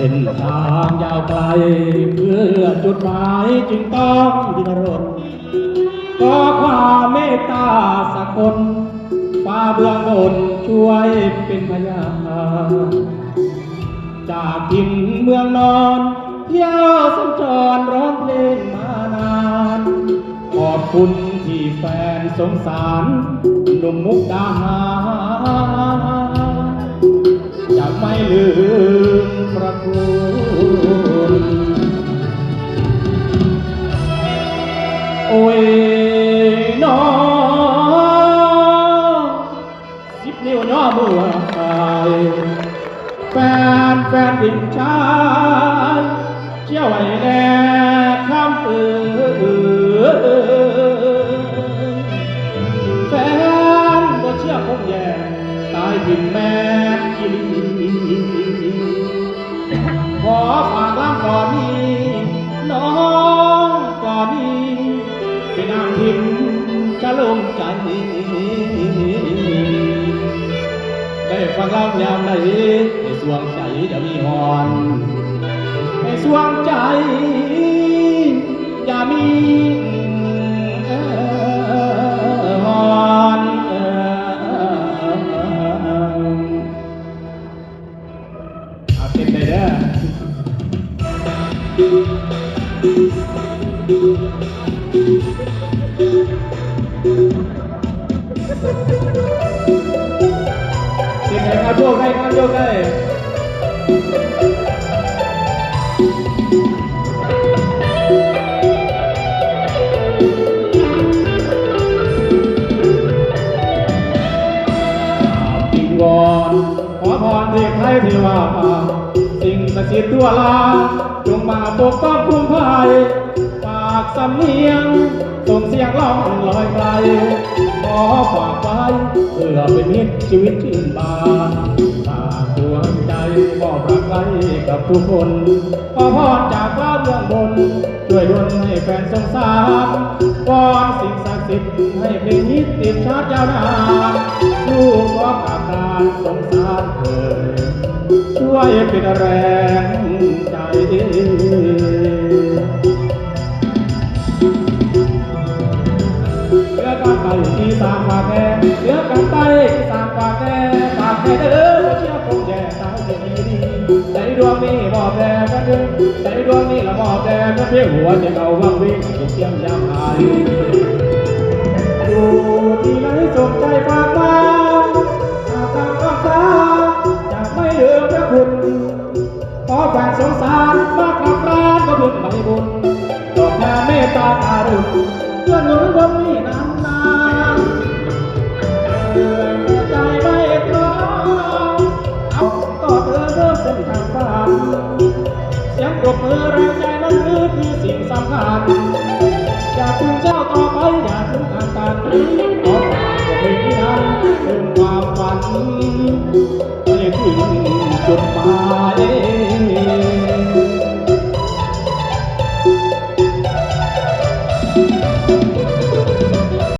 เส้นทางยาวไกล เพื่อจุดหมายจึงต้องดิ้นรนขอความเมตตาสักคนฟ้าเบื้องบนช่วยเป็นพยานจากถิ่นเมืองนอนเที่ยวสัญจรร้องเพลงมานาน ขอบคุณที่แฟนสงสารหนุ่มมุกดาหารจะไม่ลืม พระคุณโอ้ยน้องสิบนิ้วย่ จะลงใจ ได้ฟังเล่ายามใดให้สวงใจจะมีหอนให้สวงใจ อย่ามีเอ่อหอนเอ่อเอาเต็มเลยเด้อ เสียงหนครับโยกให้ครับโยกให้วิงวอนขอพรเทพไทยเทวาสิ่งศักดิ์สิทธิ์ทั่วลาจงมาปกป้องคุ้มภัยฝาก สำเนียงส่งเสียงร้องลอยไกลขอฝากไว้เพื่อเป็นมิตรชีวิตชื่นบานฝากดวงใจมอบรักไว้กับทุกคนขอพรจากฟ้าเบื้องบน ช่วยดลให้แฟนสงสารวอนสิ่งศักดิ์สิทธิ์ให้เพลงนี้ติดชาติยาวนานลูกขอกราบกานสงสารเถิดช่วยเป็นแรงใจ เด้อบ่เชื่อคงแย่ตายจะดีดีใจดวงนี้มอบแด่กันเด้อใจดวงนี้ละมอบแด่กันเพียงหัวใจเอาวังวิ่งเสียงยามหายอยู่ที่ไหนสนใจฝากมาหากทางรักษาจะไม่ลืมพระคุณขอแฟนสงสารมากราบร้านก็พึงใบบุญดอกแค่เมตตาการุณเพื่อนหนุนคนนี้นา บมือแรงใจนั้นคือคือสิ่งสำคัญอยากคุณเจ้าต่อไปอยากถึงทางการขอฝากบทเพลงนี้นั้นเป็นความฝันไม่ถึงจุดหมาย